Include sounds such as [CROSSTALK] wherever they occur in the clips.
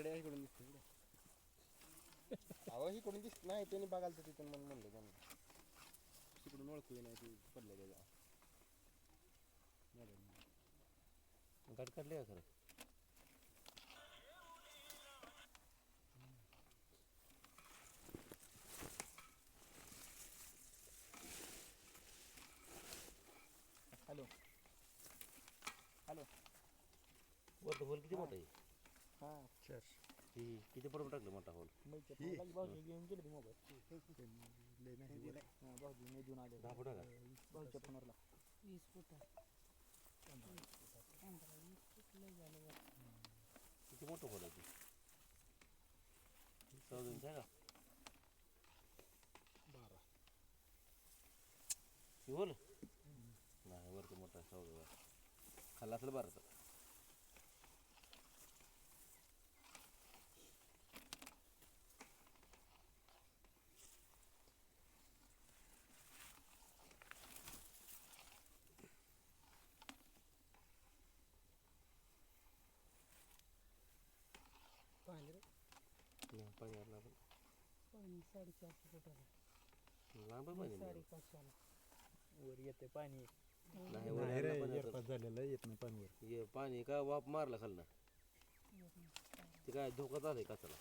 इकडे इकडून दिसते इकडे. अहो कोणी दिसत नाही त्यांनी बघायला तर तिथून म्हणून म्हणलं त्यांना. तिकडून ओळखू नाही ती पडले त्याच्या गाठ काढली का खरं? हॅलो. हॅलो. वरतं होल किती मोठा आहे? हा. ही किती पडून टाकलं मोठा होल भाऊजी घेऊन गेले मोबाईल हा भाऊजी नाही देऊन आले. दहा फुटा का भाऊच्या फोनवरला वीस. किती मोठं होल आहे ते? चौदा आहे का? बारा. ही होल नाही वरती मोठा चौदा खाल्ला असेल बाराचा पाहिजे रे नाही, पाणी. आलं आपण पाणी साडेचारशे फुटाला लांब आहे पाणी साडेपाचशेला. वर येते पाणी. नाही वर यायला पाणी आता. झालेलं येत नाही पाणीवर. हे पाणी का वाप मारला खालना? ते काय धोका झालंय कचाला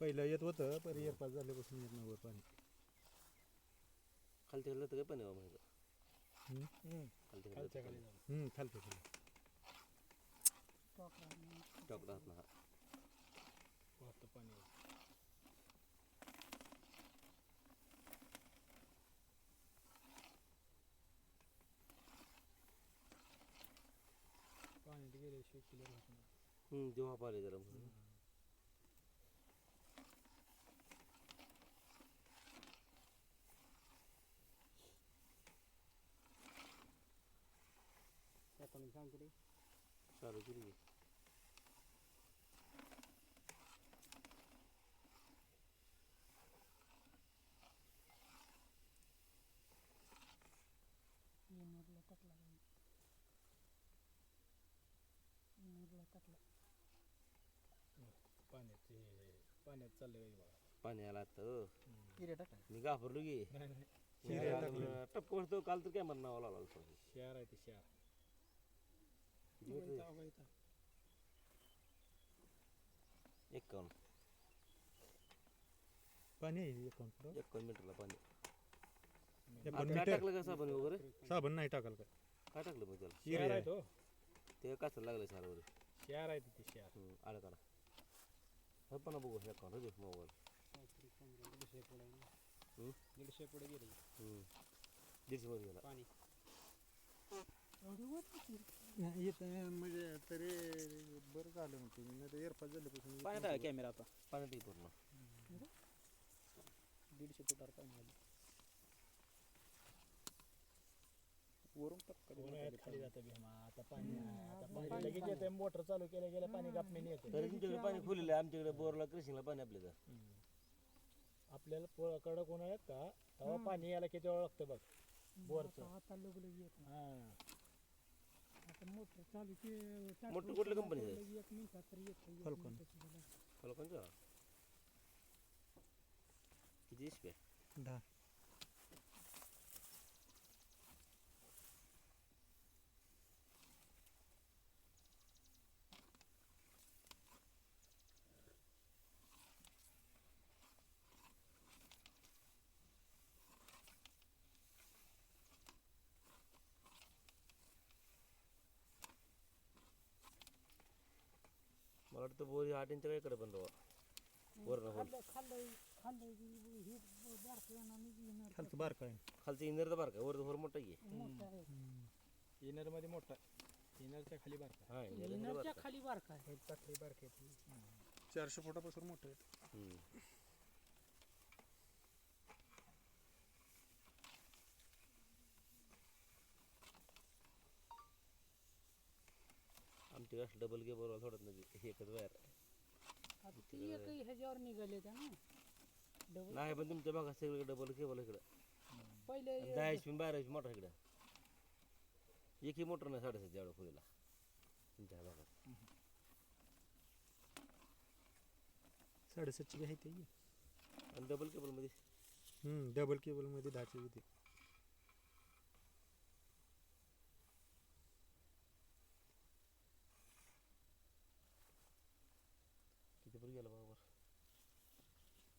पहिलं येत होतं पण एअरपास झाल्यापासून येत नाही वर पाणी. खालच्या खाली तर काय पाणी माहिती हम्म. खाली खालतं खाली टोकरा ना हा. वाहतं पाणी पाण्यात गेल्याशिवाय क्लिअर होत नाही हम्म जेव्हा पाहिले जरा म्हणून आपण सांगतो रे चालू केली की. येणूरला टाकला येणूरला टाकला पाण्यात हे पाण्यात चाललंय बघा. पाणी आलं आता हो. किरे टाका मी घाबरलो की. नाही नाही. टपक काल तर काय म्हणणं नाव लावला होता. शहर आहे ते शहर. एक्कावन्न पाणी आहे अकाउंट एक्कावन्न मीटरला पाणी. एकावन्न काय मीटर? टाकलं का साबण वगैरे? साबण नाही टाकाल काय? काय टाकलं मग त्याला? शहर आहे तो. ते कसं लागलं वगैरे शहर आहे ते शहर. आलं काढा हे पण बघू हो मोबाईल दीडशे पुढे हम्म? दीडशे पुढे गेले. हम्म. दीडशे पाणी म्हणजे तरी बरं झालं म्हणते मी नाही एअरपास झाल्यापासून येत पाण्यात नव्हतं. आहे कॅमेरा आता? पाण्यात येईल पूर्ण दीडशे फुटावर पाणी आलं. वरून खाली जातं भीमा आता पाणी आहे. आता पाणी लगेच येते मोटर चालू केल्या गेल्या पाणी गापण्याने येते. तरी तुमच्याकडे पाणी फुलेलं आहे आमच्याकडे बोरला कृषीला पाणी आपल्या आपल्याला प- कडक उन्हाळ्यात का? तेव्हा पाणी यायला किती वेळ लागतं बघ बोरचं. आता आता लगेच येत नाही. हा. आता मोटर चालू की मोटर कुठल्या कंपनीचं आहे? लगेच एक मिनिटात तर येतं, एक Falcon. मिनिटाचं झालं. फलकांचा किती दहा मला वाटतं बोर आठ इंच्या इकडे पण राहा. वरण होल हे बारकं खालचं बारका आहे. खालचं इंदर तर बार का वरचं होल मोठा आहे. मोठं आहे. इनरमध्ये मोठा इनरच्या खाली बारका हा इनरच्या बारका आहे. हे बारके चारशे फुटापासून मोठं आहे. आमच्या असं डबल गे बरोबर थोडं नाही एकच वायर आता ती एक ह्याच्यावर निघाले त्या ना. डबल नाही पण तुमच्या भागात सगळं डबल केबल इकडं. पहिले दहा एच पी बारा मोटर इकडं. एकही मोटर नाही साडेसातच्या एवढं फुलेला तुमच्या भागात. साडेसातशे बी आहे ते. आणि डबल केबलमध्ये डबल केबलमध्ये दहाचे होते किती पर्यंत गेला बरोबर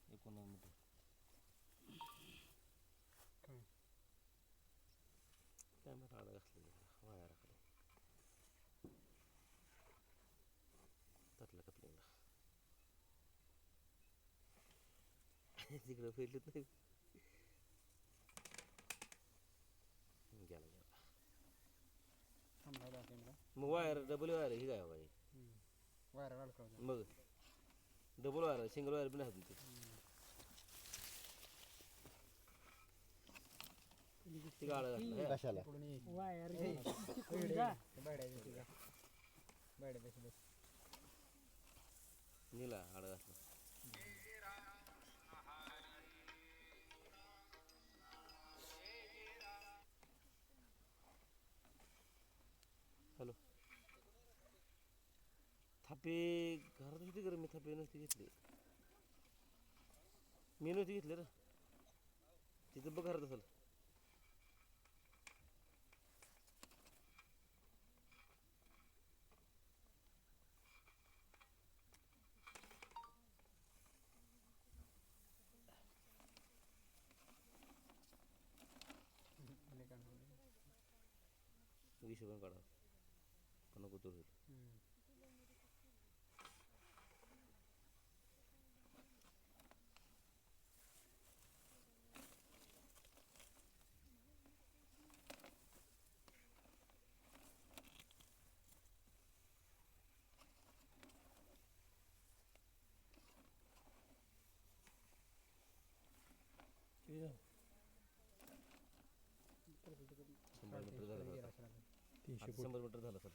एकोणनव्वद मीटर कॅमेरा आडा घातलेला वायराकडे त्यातल्या कपलिंगला [LAUGHS] तिकडे फिरलेत नाही गेला गेला. मग वायर डबल वायर ही काय बाई? वायर अडकवलं मग? डबल वायर सिंगल वायर बी नाही होत ते कशाला? वायर. तिकडून जा. निला आडा घातला. थापे घरात होती कर मी थापे? नसते घेतली. मी नव्हती घेतली रे. तिथं बघ घरात असेल. वीस रुपये काढा. पण नको तो शंभर मीटर झालं आता. तीनशे आता फूट. शंभर मीटर झालं सर.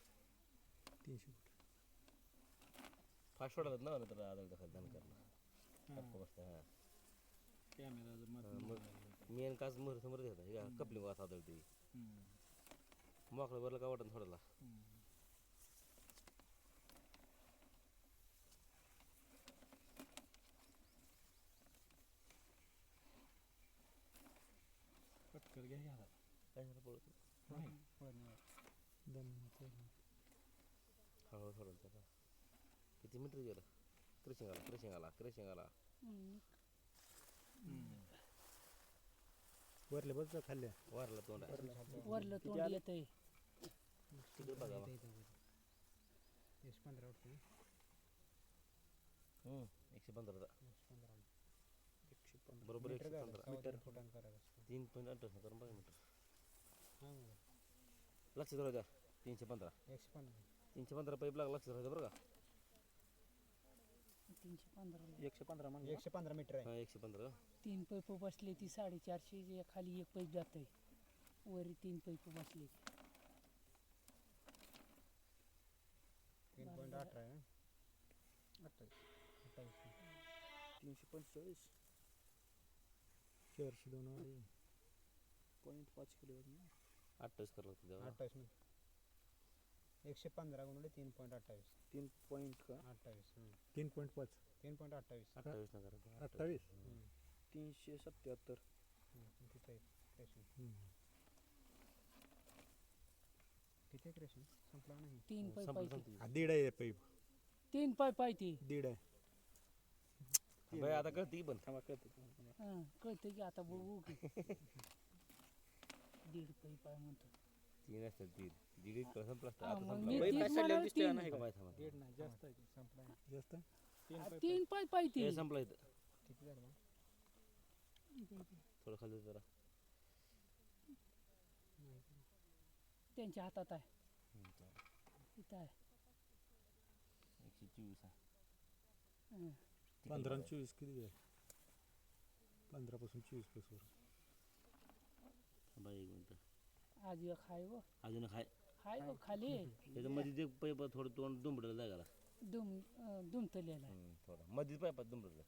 तीनशे फूट. फास्ट वाढत ना तर आदळ खाली दान करणं. मेन काच मोहर समोर घेता हे का कपलिंग वास आदळते. मोकळं भरलं का वाटत थोड्याला? झालं पळत दम हळूहळू सोडायचं त्याला किती मीटर गेलं? क्रेशिंग आला क्रेशिंग आला क्रेशिंग आला. वरल्या बस खाल्ल्या वारला तोंड आहे. वरलं. तोंड येतंय. तिकडे बघा बा. हम्म, एकशे पंधरा. दा. बरोबर एकशे पंधरा. तीन पॉईंट अठ्ठावीस करून बघा मीटर लक्षात राहू द्या. तीनशे पंधरा. तीनशे पंधरा पाईप लागला लक्षात राहू द्या बरं का. तीनशे पंधरा. एकशे पंधरा म्हणलं एकशे पंधरा मीटर आहे. हा एकशे पंधरा. तीन पैप बसले ती साडेचारशे जे खाली एक पैप जात वर तीन पैप बसले. तीन पॉईंट अठरा आहे तीनशे पंचेचाळीस. चारशे दोन पॉईंट पाच किलो अठ्ठावीस करावं लागतं अठ्ठावीस मिनिट एकशे पंधरा गुणिले तीन पॉईंट अठ्ठावीस. तीन पॉईंट का? अठ्ठावीस हम्म. तीन पॉईंट पाच. तीन पॉईंट अठ्ठावीस. अठ्ठावीस ना अठ्ठावीस. तीनशे सत्याहत्तर. तिथं आहे. किती क्रेशन संपला नाही. तीन पैप संपलं. संपलं. हा, दीड आहे पाईप तीन पैप आहे ती दीड आहे. आता कळते की पण. थांबा कळते. हं, कळतं की आता बघू की. [LAUGHS] दीड पैप आहे म्हणतो. तीन असतात तीन दीड एक संपला असतं हा, आता मग संपला. मी बाई, तीच काय चाललेलं म्हणाल दिसतंय तीन. नाही का? दीड नाही जास्त आहे ते. संपला आहे. जास्त? तीन तीन पैप आहे ती हे संपला इथं. किती झालं थोडं खाली जरा. त्यांच्या हातात आहे. हम्म, चालेल. इथं आहे. एकशे चोवीस आहे. हं. पंधरा आणि चोवीस किती आहे पंधरा पासून चोवीस प्लस एक मिनिट. आज एक व अजून आहे हाय व खाली. त्याच्यामध्ये ते पाईप थोडं तोंड दुंबडलं जागाला. दुम अं, दुमतलेला आहे. हम्म, थोडं. मध्ये पाईपात दुंबडलं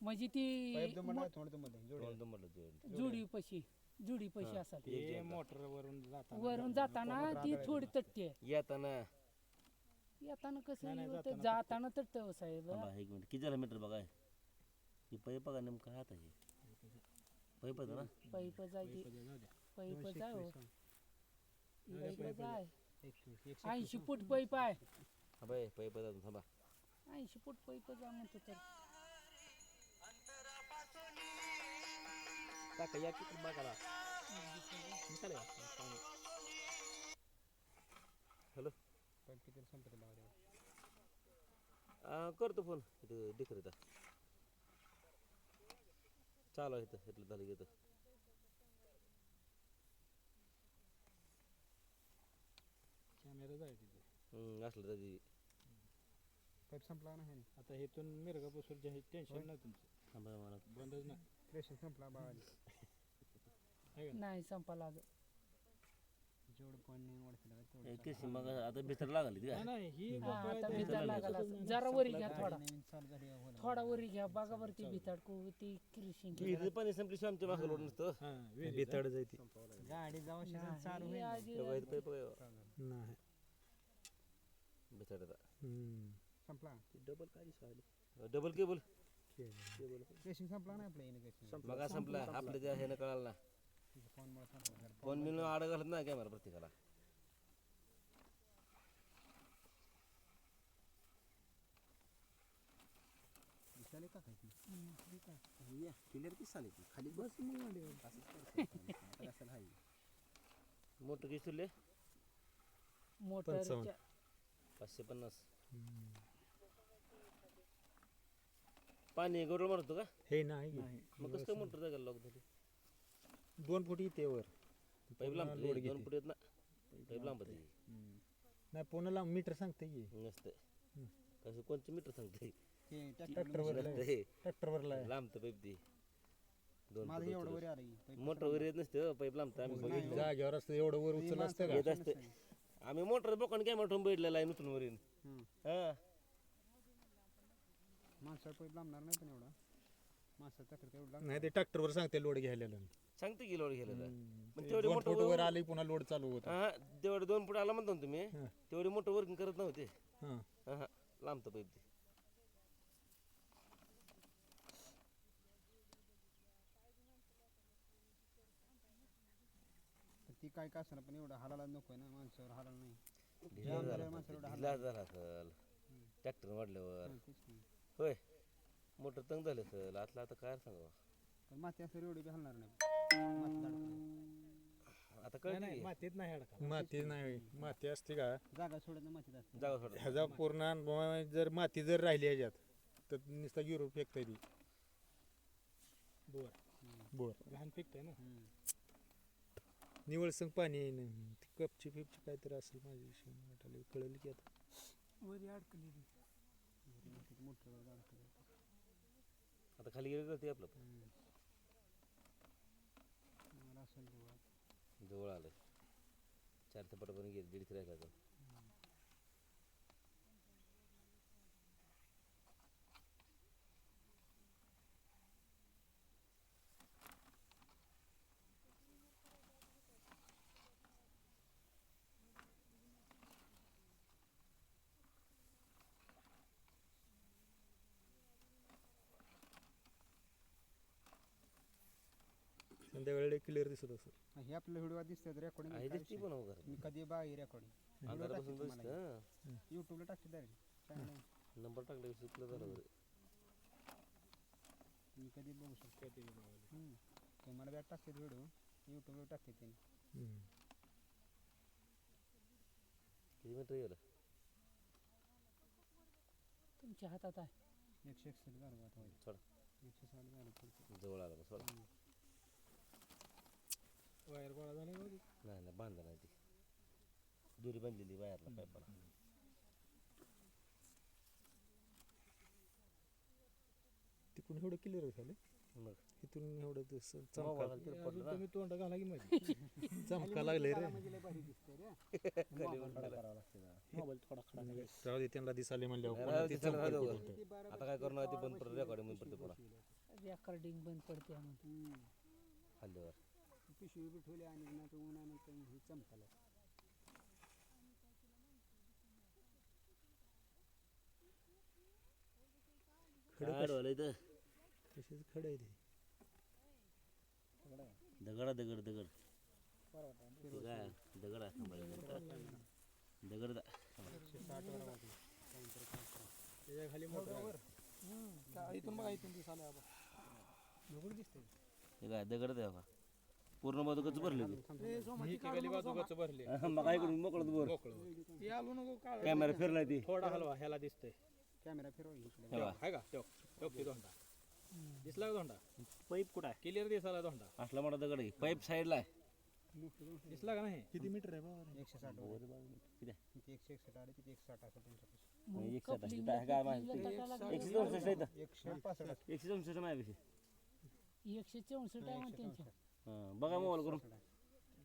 म्हणजे ती पाईप दुमडा थोडं दुमडलं जोडी तोंड दुंबडलं ते जुडी पशी जुडी पशी हा. असाल ते. मोटर वरून जाताना वरून जाताना ती थोडी तटते. येताना. येताना कसं होतं? जाताना तर तव साहेब. थांबा एक मिनिट. किती झालं मीटर बघा ही पैप बघा नेमका हात आहे? पैप आहे ना. पैप द्या. पैप जाय. हो जाय ऐंशी फूट पैप आहे हा पैप आहे अजून थांबा. ऐंशी फूट पैप जा म्हणतो तर. या की का? पाणी. आ, करतो फोन. इथं डिकर इथं चालू आहे इथं इथलं झालं की इथं. कॅमेरा जाय तिथे. हम्म, असलं त्याची पाईप संपला नाही आता हेतून मिरगापासून जे टेन्शन नाही तुमचं. थांबा मला बंदच नाही. प्रेशर संपला [LAUGHS] नाही? संपा लागत पाणी वाढतं मग आता भितर लागली ती काय? नाही ही हा, आता भितर. जरा वरी घ्या थोडा. नवीन चालू झाली आहे, थोडा वरी घ्या बघा बरं ती भिताड को ती किरशिंग विहिरीचं पाणी संपली शिवाय आमच्या मागं लोड नसतं. हा, विहिरीचं. जायती गाडी जाऊ चालू होईल. तेव्हा इथं पैप नाही. संपला? डबल काय डबल केबल रेशिंग संपला नाही आपल्या मग संपला. आपल्या त्या ह्यानं कळालं ना. फोन मिळून आड घालत ना कॅमेरा प्रत्येकाला. दिसायला का काय क्लिअर दिसाली ती खाली बस. मोटर किती मोटरच्या पाचशे पन्नास. पाणी गौरव मारतो का? हे नाही. मग कसं काय मोटर जायला लॉक झाली दोन फुट येते वर. पाईप लांब लोड घेते. दोन फुट येत ना? पाईप लांब नाही पुन्हा मीटर सांगते की. नसतं कसं कोणचं मीटर सांगते ट्रॅक्टरवर ट्रॅक्टरवर लांब तर पाईप ती दोन माझं एवढं. वरी आलं मोटर वगैरे येत नसते पाईप लांबतं आम्ही बघितलं. जागेवर असतं एवढं वर उचल असतं का? येत असते. आम्ही मोटर बोकण कॅमेरा ठेवून बैठलेला आहे नूतन वरील हा. माणसाला पैप लांबणार नाही पण एवढा. माणसाला नाही ते ट्रॅक्टरवर सांगते लोड घ्यायला सांगते की लोड गेलेला पण ते तेवढी दोन मोटर फूट वर वर- आले पुन्हा लोड चालू होत. हा तेवढे दोन फूट आला म्हणतो ना तुम्ही हा. तेवढी मोटर वर्किंग करत नव्हते. हा. हा लांब तर पाईप ती. ती काय काय असणार पण एवढं हालायला नको ना माणसावर हालायला नाही. ढिला झाला माणसाला एवढा ढिला झाला असल. ट्रॅक्टर वाढल्यावर. तेच की. होय. मोटर तंग झालं असेल आतला आता काय सांगा पण माती असल्यावर एवढी बी हलणार नाही. माती. आता नाही, कळलं नाही, की? मातीत नाही अडका माती नाही. माती असते का? जागा सोडत नाही मातीत असते जागा सोडा ह्याचा पूर्ण अनुभव आहे, जर माती जर राहिली ह्याच्यात तर नुसता गिरो फेकता ती. बोर. बोर. घाण पिकतंय ना. हम्म. निवळ संग पाणी येईन. ती कपची फिपची काहीतरी असेल माझ्या विषयी वाटायला कळलं की आता. वरी अडकली मातीत मोठं अडकलं. आता खाली गेलं ते आपलं मला असेल तेव्हा. जवळ आलं चार ते पटापर्यंत गेलं दीड राहिला आता. संध्याकाळी क्लिअर दिसत असेल हे आपल्या व्हिडिओ दिसतात रेकॉर्डिंग आहे दिसती पण हो मी कधी बाई रेकॉर्डिंग अंधारापासून दिसतं युट्यूबला टाकते डायरेक्ट नंबर टाकला की सुटलं झालं बरं. मी कधी बघू शकतो. कधी बी बघायला. हम्म. ते मला बॅग टाकते व्हिडिओ. युट्यूबला टाकते त्यांनी हम्म. किती मीटर गेलं तुमच्या हातात आहे. एकशे एकसष्ट झालं बा सोडा. एकशे साठ झालं पुढचं. जवळ आलं मग सोडा. वायर गोळा झाला का? नाही नाही बांधलं नाही ती दोरी बांधलेली वायरला पाईपाला तिकडून एवढं क्लिअर झालं मग इथून एवढं मोबाईल चमका पडलं ना. तुम्ही तोंड घाला की मध्ये [LAUGHS] चमका लागले रे. [LAUGHS] मोबाईल थोडा खडा करायचा. [LAUGHS] राहू दे त्यांना दिसाले म्हणल्यावर ते चमकल. कुठं. आता काय करणार ते बंद पडतं रेकॉर्डिंग बंद पडते पुन्हा रेकॉर्डिंग बंद पडते म्हणून हम्म. पिशवी बी ठेवली आणि ना ते उन्हानंतर हे चमकाला. काय दगड दगड इथं? दगड दगड दगड. दगड दगडा दगड दगड दगड दगड दगड दगड दगड दगड दगड दगड दगड दगड दगड खाली दगड दगड दगड दगड दगड दगड दगड दगड दगड काय? दगड द्या का पूर्ण बदकच भरले बाजूगाचं भरले. मग मोकळत आलो नको काळ कॅमेरा फिरलाय ती. थोडा हलवा ह्याला दिसतंय. कॅमेरा फिरवा इकडे. बघा. आहे का? ठेव. ठेव की धोंडा. दिसला का धोंडा? पाईप कुठं आहे? क्लिअर दिसायला धोंडा. असला मोठा दगड आहे. पाईप साईडला आहे. दिसला का नाही? किती मीटर आहे बाबा? एकशे साठ किती आहे? तिथे एकशे एकसष्ट आले तिथे एकशे साठ असेल एकशे आहे. काय माहिती? एकशे चौसष्ट आहे इथं. एकशे पासष्ट एकशे चौसष्ट माझ्यापेक्षा एकशे चौसष्ट आहे त्यांच्या हां बघा मोबाईल करून.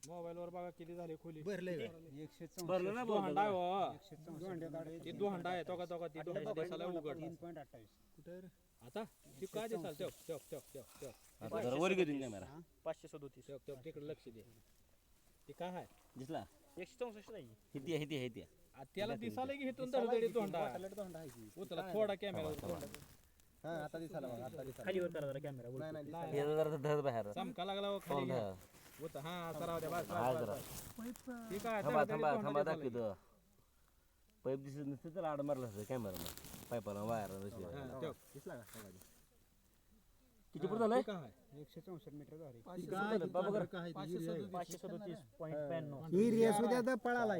मोबाईल वर बघा किती झाली खोली. भरलंय का? एकशे भरलं ना दोहंडा आहे बोल हो. ती दोहंडा आहे. तो का तो का ती दोहंडा दिसायला उघड. तीन पॉईंट अठ्ठावीस. कुठं रे? आता ती काय दिसाल? आता जरा वर घेऊन कॅमेरा पाचशे सदोतीस. तिकडे लक्ष दे. ती काय आहे? दिसला? एकशे चौसष्ट आहे किती आहे किती आहे आहे. आ, त्याला दिसायला की इथून धडधडीत आहे. की उचला थोडा कॅमेरा हा आता दिसायला बघा आता दिसायला. खालीवर करा जरा कॅमेरा नाही नाही दिसायला. हे जरा धर बाहेर. चमका लागला हो खाली. घ्या. उत हा सराव द्या बस हा बस, जरा. बस. ठीक आहे थांबा थांबा थांबा दिसायला. दाखवतो. पाईप दिसत नसते तर आड मारला असतं कॅमेरा पाईपाला वायर हा, ठेव. दिसला का? बघा आधी. किती पुढे झालंय? ठीक आहे. एकशे चौसष्ट मीटर झाले. पाचशे सदोतीस पॉईंट ब्याण्णव. एरिया सुद्धा तर पळाला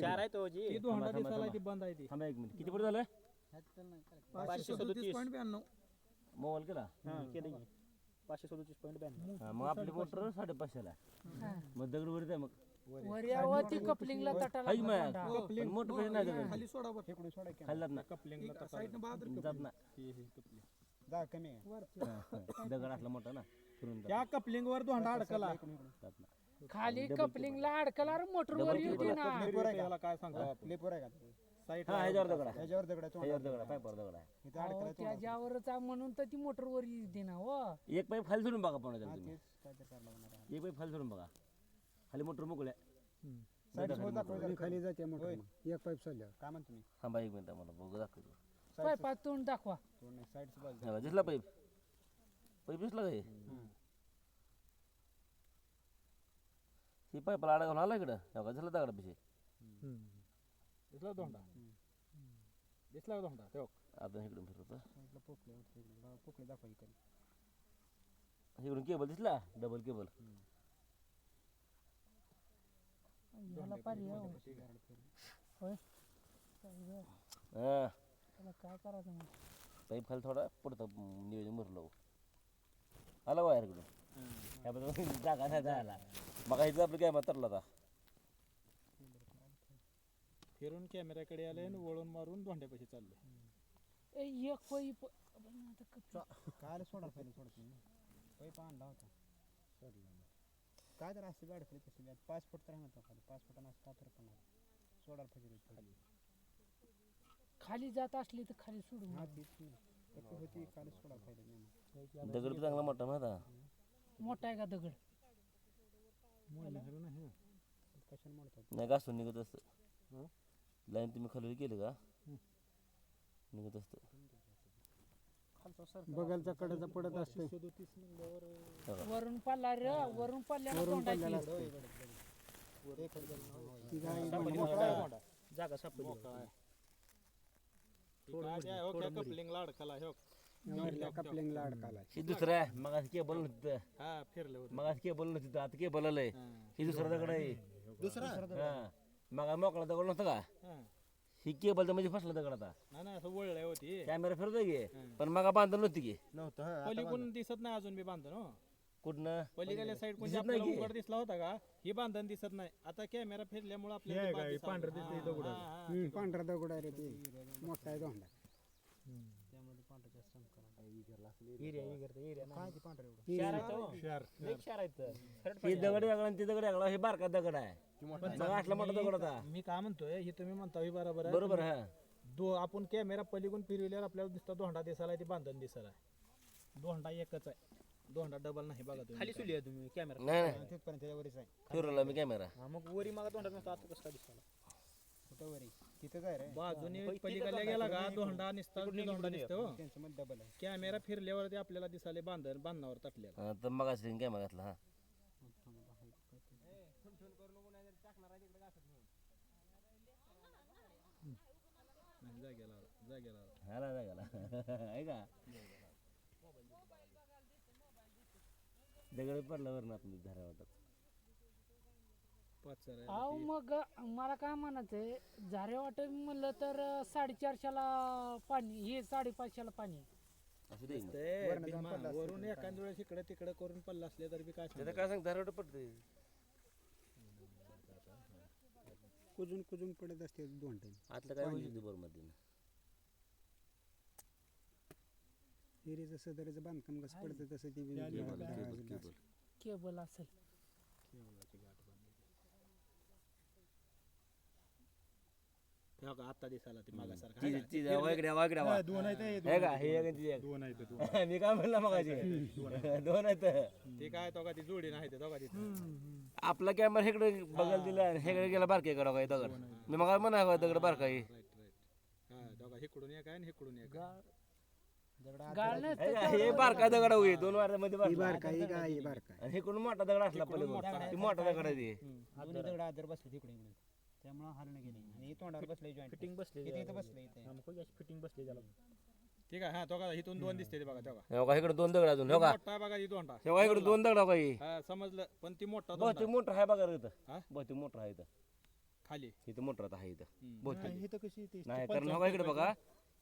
चार आहे. तो जी. ती दोंडा दिसायला. ती बंद आहे ती. थांबा एक मिनिट. किती पुढे झालंय? पाचशे सदोतीस. पॉईंट ब्याण्णव. मोबाईल केला? केलं की. पाचशे सदोतीस पॉईंट ब्याण्णव. हा, मग आपली मोटर साडेपाचशेला. मग दगड वरती आहे मग. कपलिंगला तटाला हाय मग. दोंडा. पण मोठं पैसे नाही दगड. खाली सोडा बरं. इकडून सोडा की. खाल्लात ना कपलिंगला जात ना जा कमी आहे. हा. दगड असला मोठा ना फिरून जात त्या कपलिंग वर दोंडा अडकला. जात ना खाली कपलिंगला अडकला मोटर वर येऊ दे ना. काय सांगा लेपोर आहे का? साईट हा ह्याच्यावर दगड आहे. ह्याच्यावर दगड आहे, ह्याच्यावर तोंडावर दगड आहे. पायपावर दगड आहे. इथं अहो, अडकलाय तोंडावर. त्याच्यावरच आहे म्हणून तर ती मोटर वर येऊ दे ना हो. एक पाईप खाली सोडून बघा पण तुम्ही. तेच काहीतरी करायला लागणार आहे. एक पाईप खाली सोडून बघा. खाली मोटर मोकळ्या साईड सोबत दाखवा खाली जाते मोटर एक पाईप सोडल्यावर काय म्हणतो मी? थांबा एक मिनिट मला बघू दाखवतो. तोंड दाखवा. तोंड नाही हे बघा, दिसला पाईप. पाईप दिसला का हे? पाईपला आडा घालून आला इकडं. हे बघा, दिसला दगडा पिशे दिसला दोंडा दिसला दोंडा ठेव आता इकडून फिरवतो साईडला पोकळे इकडे. पोकळे दाखवा इकडे इकडून केबल दिसला डबल केबल ह्याला पर्याय हो. होय हा त्याला काय करायचं मग पाईप खाली थोडा पडतो नियोजन भरलो आला वायर इकडून ह्याबद्दल जागा नाही जायला मग इथं आपलं काय तरला आता फिरून कॅमेऱ्याकडे आले आणि वळून मारून दोंड्यापाशी चालले ए, एक पाईप आता कप- काय सोडा पहिले सोडतो मी पाईप आणला होता. सोडला. काय तर असते अडकली बॅट पाच फूट तर आणत खाली. पाच फुट असं का तर पण सोडा पाहिजे खाली. खाली जात असली तर खाली सोडून हा. तीच होती खाली सोडा पाहिजे दगड बी चांगला मोठा माहिती आहे? मोठा आहे का दगड? कशाने म्हणतात नाही घासून निघत असतं. लाईन तुम्ही खाली केलं का? निघत असतं. बगलचा कडेचा पडत असते वरून पडला र वरून पडल्याला तोंडाची. जागा सापडली. कपलिंगला अडकला हो कपलिंगला अडकाला ही दुसरं आहे. मग केबल नव्हतं. हा फिरलं होतं मग केबल नव्हतं आता केबल आलंय. ही. दुसरा दगड आहे. दुसरा हा. मग मोकळा दगड नव्हता का? हा. ही केबल म्हणजे फसला दगड आता नाही नाही असं वळलंय होती कॅमेरा फिरतोय की पण मग बांधलं नव्हती की. नव्हतं पलीकडून दिसत नाही अजून मी बांधन हो. कुठनं? पलीकडल्या साईड कोणती दिसत नाही आपल्याला की? उघड दिसला होता का? ही बांधण दिसत नाही. आता कॅमेरा फिरल्यामुळे आपल्याला पांढर दिसतंय पांढरा दगड आहे रे ते. मोठा आहे दोंडा त्यामध्ये पांढरा जास्त चमकला. काय ते पांढरं एवढं? ही दगड वेगळा आणि ती दगड वेगळा. हे बारका दगड आहे. मग असला मोठा दगड होता. मी काय म्हणतोय हे तुम्ही म्हणता हे बरोबर आहे. बरोबर हा दो आपण कॅमेरा पलीकडून फिरवल्यावर आपल्याला दिसतं दोंडा दिसायला ती बांधण दिसायला दोंडा एकच आहे. दोंडा डबल नाही बघा तुम्ही. खाली सुली आहे तुम्ही कॅमेरा नाही नाही. तिथपर्यंत त्याच्यावरच आहे. फिरवला मी कॅमेरा मग वरी मागा दोंडा नसतो आता कसं काय दिसायला? कुठं वरी? रे? बाजूने पलीकडल्या गेला का? निसता हो. त्यांचं मत डबल आहे. कॅमेरा फिरल्यावरती आपल्याला दिसाले बांधण बांधणावर तटलेला. हा, तर मग असं काय घातला हा. नाही, जागेला जागेला. हाला दगड पडला वरून आपण झाला होता पाच चार आहे. अहो मग मला काय म्हणायचंय झाऱ्या वाटे म्हणलं तर साडेचारशेला पाणी हे साडेपाचशेला पाणी. असू दे. मग. ते वरनं जाऊन भीमा, पडला असेल वरून एखाद्या वेळेस इकडे तिकडे करून पडला असले तरी बी काय त्याचं? काय सांग धारवट पडते कुजून कुजून पडत असते दोन टाइम आतलं काय होईल बरोबर मध्ये हिरीचं सदरीचं बांधकाम कसं पडतं तसं ती बी- केबल केबल केबल. केबल असेल. आता दिसायला ते मागासारखं. आहे का? दोन आहेत हे, हे का? हे एक आणि ती एक. दोन आहेत दोन [LAUGHS] मी काय म्हणलं मग [LAUGHS] [LAUGHS] दोन आहेत. ते काय तो का? ती जोडी नाही ते दोघा तिथं? आपला कॅमेरा हेकडे बघायला दिला आणि हेकडे गेला बारके कडा काय दगड. मी मग म्हणा दगड बारका आहे? राईट राईट हा दोघा हिकडून एक आहे आणि हिकडून एक आहे. गाळ नाही हे का? हे बारका दगड होई दोन वाऱ्यामध्ये ही बारका. बारका ही काय ही बारका आणि इकडून मोठा दगड असला पडला ती मोठा दगड आहे ते. दोन्ही दगड आदर बसले तिकडे इकडे. त्यामुळे हलणं गेले. आणि तोंडावर बसले जॉईंट फिटिंग बसले इथं बसले इथे. फिटिंग बसली त्याला ठीक आहे हा तो का इथून दोन दिसते ते बघा तेव्हा हे बघा इकडे दोन दगड अजून हे बघा. मोठा बघा ही दोंडा हे बघा इकडे दोन दगड काही हा. समजलं पण ती मोठा बहुतेक दोंडा मोठं आहे बघा रे इथं. हा? बहुतेक मोठं आहे इथं. खाली. इथं मोठं आता आहे इथं. बहुतेक हे तर कशी ती नाही कारण हो का इकडे बघा.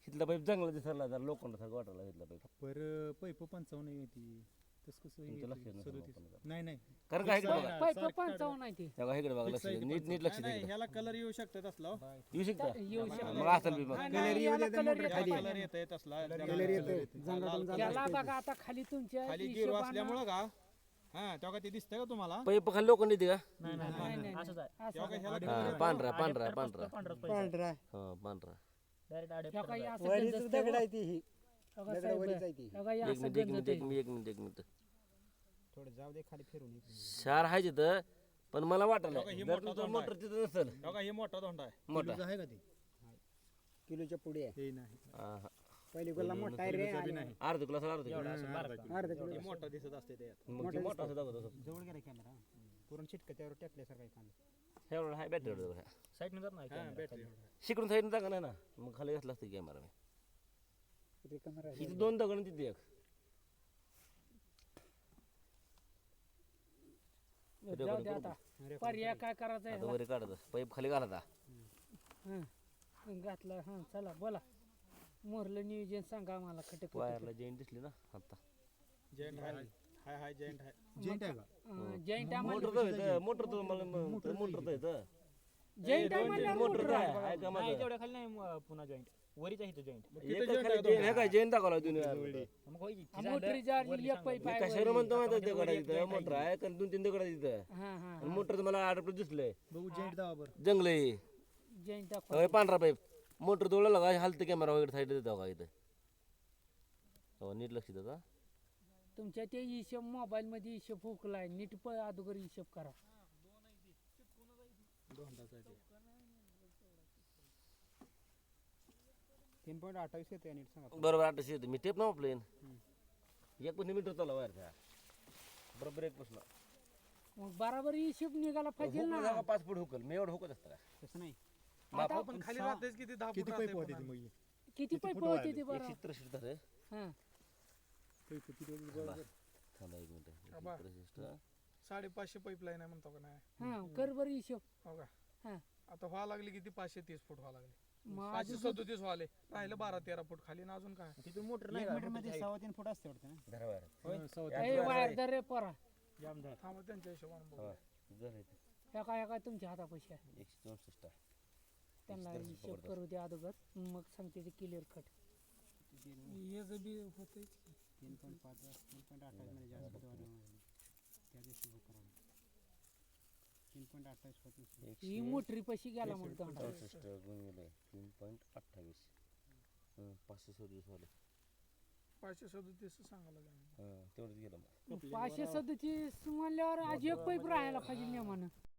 इथला पाईप जंगल दिसला जरा लोखंडासारखं वाटला इथला पाईप पर पैप पंचावन्न आहे ती. तस कसं हे तुमचं लक्ष येते, नसेल सदोतीस. आपण जरा. नाही नाही कारण काय इकडे बघा पाईप पंचावन्न आहे ते. बघा इकडे बघा लक्ष द्या. नीट नीट लक्ष नाही, द्या नाही इकडे. ह्याला कलर येऊ शकतात असला. हो. येऊ शकता. येऊ शकतो. मग असेल बी मग. नाही, नाही, याला कलर येत याला नाही. कलर येत येत असला. कलर येतो. याला बघा आता खाली तुमच्या खाली गिरो हिशोबानं- असल्यामुळं का? हा तेव्हा का ते दिसतंय का तुम्हाला? पाईप खाली लोखंड येते का? नाही, नाही, नाही. असं तेव्हा का ह्याला हा, पांढरा पांढरा पांढरा. पांढरा. हा पांढरा. ह्या काही असं वरीच गंजत दगड नाही आहे ती ही. साहेब, आहे ती बघा एक असं मिनिट एक मिनिट. एक मिनिट एक मिनिट एक मिनिट. थोडं जाऊ दे खाली फिरून इकडे. चार आहे तिथं पण मला वाटलं बघा, ही जर मोठा तुमचं दोंड मोटर तिथं नसेल. हे मोठा दोंडा आहे. मोठा. किलोचं आहे का ते? किलोच्या पुढे आहे. हे नाही. हा, हा. पहिली गोला मोठा आहे रे आणि अर्ध किलो असेल अर्ध किलो. अर्धा किलो. हे मोठा दिसत असते. मग ते मोठा असं दाखवत असं. जवळ गेला कॅमेरा पूर्ण चिटक त्यावर टाकल्यासारखा आहे कांदा एवढं आहे बॅटरी एवढं बॅटरी शिकडून साईडनं टाका नाही ना. मग खाली घातला असतं कॅमेरा रिकामा राहिला. इथे दोन दगड तिथे एक. जाऊ दे आता. पर्याय काय करायचा आता वरी काढत पाईप खाली आहे घातलं. हा चला बोला. मोरलं नियोजन सांगा आम्हाला खटक वायरला जैन दिसली ना आता. आहे. हाय हाय आहे. जेंट आहे का? जैन मोटर तर येतं मोटर तर मला मोटर तर येतं मोटर आहे. आहे. का माझं? तेवढ्या खाली नाही पुन्हा जॉईंट. वरीच आहे जॉईंट एकच खाली जैन हे काय जैन दाखवला दोन्ही मग होय की. मोटरी एक आहे. कशाला म्हणतो माहिती दगड आहे तिथं मोटर आहे. कारण दोन तीन दगड तिथं हा हा मोटर मला आठ दिसलंय. बघू जेंट दावा बरं. जंगल आहे. जैन दाखवा. होय पांढरा पाईप. मोटर तोडला का? हलते कॅमेरा वगैरे साईड देतो का इथं? हो नीट लक्ष देता तुमच्या ते हिशोब मोबाईल मध्ये हिशोब हुकलाय नीट प अगोदर हिशोब करा. आहे ते. तीन पॉईंट अठ्ठावीस येते नीट सांगा बरोबर आठशे येते. मी टेप ना प्लेन एक पण मीटर चालला वायर बरोबर एक प्रश्न. मग बराबर हिशोब निघाला पाहिजे ना. पाच फूट हुकल. मी एवढं हुकत असतं का? तसं नाही. आता पण खाली राहतेच किती दहा किती पैप होते ती मग ही? किती पैप होते ते बरं? एकशे त्रेसष्ट धर हा. पैप किती होते बरोबर? थांबा एक मिनिट. आबा. एकशे त्रेसष्ट. साडेपाचशे पाईपलाईन आहे म्हणतो का नाही? हा कर बरं हिशोब. हो का? हा. आता व्हावं लागली किती? पाचशे तीस फूट व्हावं लागले. पाचशे सदोतीस व्हाले राहिलं बारा तेरा फूट खाली ना अजून काय? तिथून मोटर एक मीटरमध्ये सव्वा तीन फूट असते वाटतं ना? हं, ए, वायर रे पोरा. थांबा त्यांच्या हिशोबाने बघू हा काय काय तुमच्या हातापाशी आहे. एकशे चौसष्ट आहे. त्यांना हिशोब. करू द्या अगोदर. मग सांगते ते क्लिअर कट तीन पॉईंट पाच तीन पॉईंट अठ्ठावीस होतं. त्या दिवशी बुक करावं तीन पॉईंट अठ्ठावीस होत नसेल. एकशे ही मोटरी पशी गेला मग दोंडा चौसष्ट गुणिले तीन पॉईंट अठ्ठावीस. हं, पाचशे सदतीस वाले पाचशे सदोतीस सांगायला लागले. तेवढंच गेलं मग. पाचशे सदतीस म्हणल्यावर आज एक पैप राहायला पाहिजे नियमानं